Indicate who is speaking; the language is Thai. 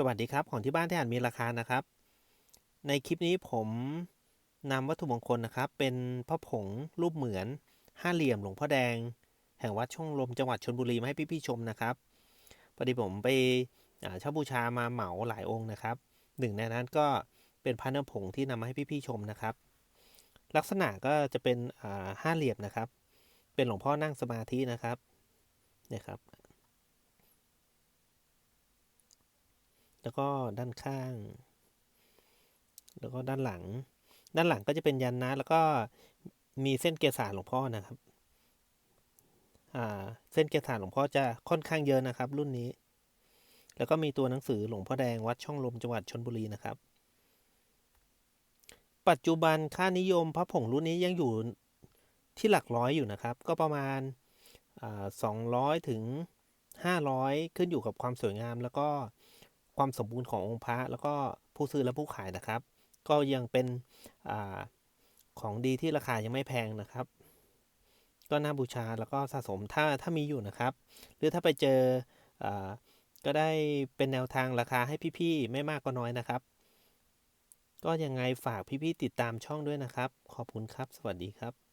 Speaker 1: สวัสดีครับ ของที่บ้านที่อ่านมีราคานะครับ ในคลิปนี้ผมนำวัตถุมงคลนะครับ เป็นพระผงรูปเหมือนห้าเหลี่ยมหลวงพ่อแดง แห่งวัดช่องลมจังหวัดชนบุรีมาให้พี่ๆชมนะครับพอดีผมไปเช่าบูชามาเหมาหลายองค์นะครับหนึ่งในนั้นก็เป็นพระเนื้อผงที่นำมาให้พี่ๆชมนะครับ ลักษณะก็จะเป็นห้าเหลี่ยมนะครับ เป็นหลวงพ่อนั่งสมาธินะครับเนี่ยครับ แล้วก็ด้านข้าง แล้วก็ด้านหลัง ด้านหลังก็จะเป็นยันนะแล้วก็มีเส้นเกศาหลวงพ่อนะครับเส้นเกศาหลวงพ่อจะค่อนข้างเยอะนะครับ รุ่นนี้ แล้วก็มีตัวหนังสือหลวงพ่อแดงวัดช่องลมจังหวัดชนบุรีนะครับ ปัจจุบันค่านิยมพระผงรุ่นนี้ยังอยู่ที่หลักร้อยอยู่นะครับ ก็ประมาณสองร้อยถึงห้าร้อยขึ้นอยู่กับความสวยงาม แล้วก็ ความสมบูรณ์ขององค์พระแล้วก็ผู้ซื้อและผู้ขายนะครับ ก็ยังเป็นอของดีที่ราคายังไม่แพงนะครับ ก็น่าบูชาแล้วก็สะสมถ้าถ้ามีอยู่นะครับ หรือถ้าไปเจออก็ได้เป็นแนวทางราคาให้พี่ๆไม่มากก็น้อยนะครับ ก็ยังไงฝากพี่ๆติดตามช่องด้วยนะครับ ขอบคุณครับ สวัสดีครับ